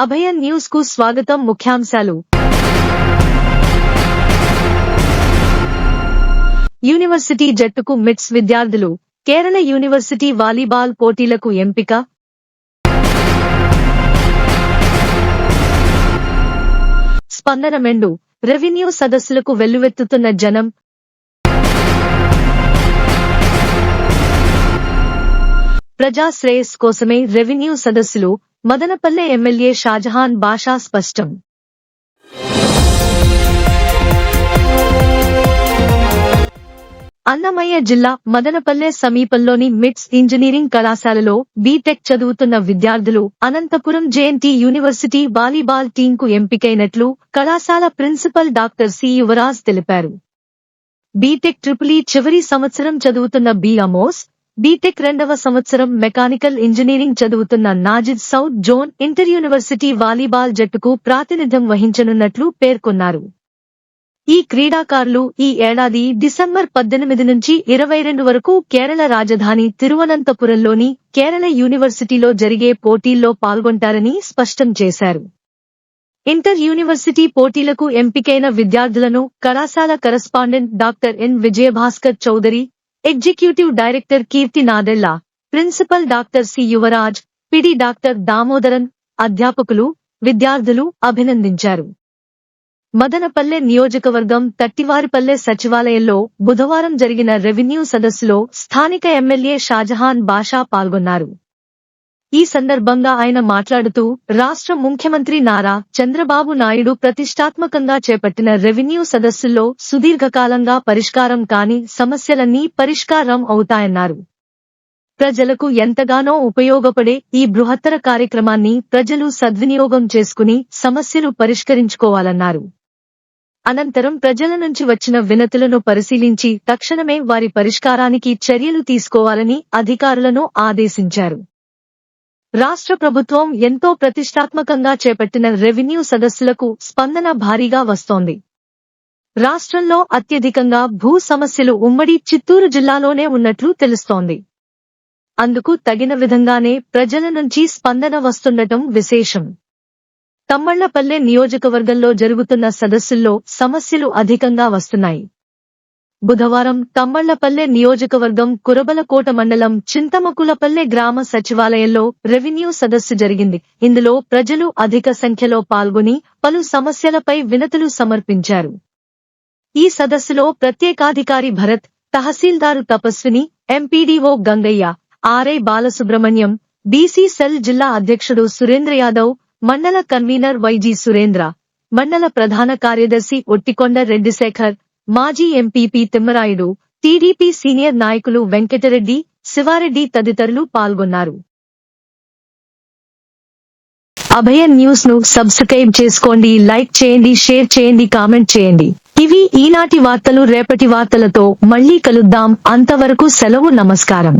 అభయ న్యూస్కు స్వాగతం ముఖ్యాంశాలు. యూనివర్సిటీ జట్టుకు మిట్స్ విద్యార్థులు. కేరళ యూనివర్సిటీ వాలీబాల్ పోటీలకు ఎంపిక. స్పందన మెండు. రెవెన్యూ సదస్సులకు వెల్లువెత్తుతున్న జనం. ప్రజా శ్రేయస్ కోసమే రెవెన్యూ సదస్సులు. మదనపల్లె ఎమ్మెల్యే షాజహాన్ బాషా స్పష్టం. అన్నమయ్య జిల్లా మదనపల్లె సమీపంలోని మిట్స్ ఇంజనీరింగ్ కళాశాలలో బీటెక్ చదువుతున్న విద్యార్థులు అనంతపురం జేఎన్టీ యూనివర్సిటీ వాలీబాల్ టీంకు ఎంపికైనట్లు కళాశాల ప్రిన్సిపల్ డాక్టర్ సి యువరాజ్ తెలిపారు. బీటెక్ ట్రిపుల్ ఈ చివరి సంవత్సరం చదువుతున్న బి అమోస్ బీటెక్ రెండవ సంవత్సరం మెకానికల్ ఇంజనీరింగ్ చదువుతున్న Najid south zone inter university volleyball జట్టుకు ప్రాతినిధ్యం వహించనున్నట్లు పేర్కొన్నారు. ఈ క్రీడాకారులు ఈ ఏడాది డిసెంబర్ పద్దెనిమిది నుంచి ఇరవై రెండు వరకు కేరళ రాజధాని తిరువనంతపురంలోని కేరళ యూనివర్సిటీలో జరిగే పోటీల్లో పాల్గొంటారని స్పష్టం చేశారు. ఇంటర్ యూనివర్సిటీ పోటీలకు ఎంపికైన విద్యార్థులను కళాశాల correspondent doctor N. Vijayabhaskar Chowdary executive director Keerthi Nadella principal doctor C Yuvaraj PD doctor Damodaran అధ్యాపకులు విద్యార్థులు అభినందించారు. మదనపల్లె నియోజకవర్గం తట్టివారిపల్లె సచివాలయంలో బుధవారం జరిగిన రెవెన్యూ సదస్సులో స్థానిక ఎమ్మెల్యే షాజహాన్ బాషా పాల్గొన్నారు. ఈ సందర్భంగా ఆయన మాట్లాడుతూ రాష్ట్ర ముఖ్యమంత్రి నారా చంద్రబాబు నాయుడు ప్రతిష్టాత్మకంగా చేపట్టిన రెవెన్యూ సదస్సుల్లో సుదీర్ఘకాలంగా పరిష్కారం కాని సమస్యలన్నీ పరిష్కారం అవుతాయన్నారు. ప్రజలకు ఎంతగానో ఉపయోగపడే ఈ బృహత్తర కార్యక్రమాన్ని ప్రజలు సద్వినియోగం చేసుకుని సమస్యలు పరిష్కరించుకోవాలన్నారు. అనంతరం ప్రజల నుంచి వచ్చిన వినతులను పరిశీలించి తక్షణమే వారి పరిష్కారానికి చర్యలు తీసుకోవాలని అధికారులను ఆదేశించారు. రాష్ట్ర ప్రభుత్వం ఎంతో ప్రతిష్టాత్మకంగా చేపట్టిన రెవెన్యూ సదస్సులకు స్పందన భారీగా వస్తోంది. రాష్ట్రంలో అత్యధికంగా భూ సమస్యలు ఉమ్మడి చిత్తూరు జిల్లాలోనే ఉన్నట్లు తెలుస్తోంది. అందుకు తగిన విధంగానే ప్రజల నుంచి స్పందన వస్తుండటం విశేషం. తమ్మళ్ళపల్లె నియోజకవర్గంలో జరుగుతున్న సదస్సుల్లో సమస్యలు అధికంగా వస్తున్నాయి. బుధవారం తమ్మళ్ళపల్లె నియోజకవర్గం కురబలకోట మండలం చింతమకులపల్లె గ్రామ సచివాలయంలో రెవెన్యూ సదస్సు జరిగింది. ఇందులో ప్రజలు అధిక సంఖ్యలో పాల్గొని పలు సమస్యలపై వినతులు సమర్పించారు. ఈ సదస్సులో ప్రత్యేకాధికారి Bharat tahsildar Tapaswini MPDO Gangaiah RI Balasubrahmanyam BC cell జిల్లా అధ్యక్షుడు సురేంద్ర యాదవ్ మండల కన్వీనర్ వైజీ సురేంద్ర మండల ప్రధాన కార్యదర్శి ఒట్టికొండ రెడ్డిశేఖర్ మాజీ ఎంపీపీ తిమ్మరాయుడు టీడీపీ సీనియర్ నాయకులు వెంకటరెడ్డి శివారెడ్డి తదితరులు పాల్గొన్నారు. అభయ న్యూస్ను సబ్స్క్రైబ్ చేసుకోండి లైక్ చేయండి షేర్ చేయండి కామెంట్ చేయండి. ఇవి ఈనాటి వార్తలు రేపటి వార్తలతో మళ్ళీ కలుద్దాం. అంతవరకు సెలవు నమస్కారం.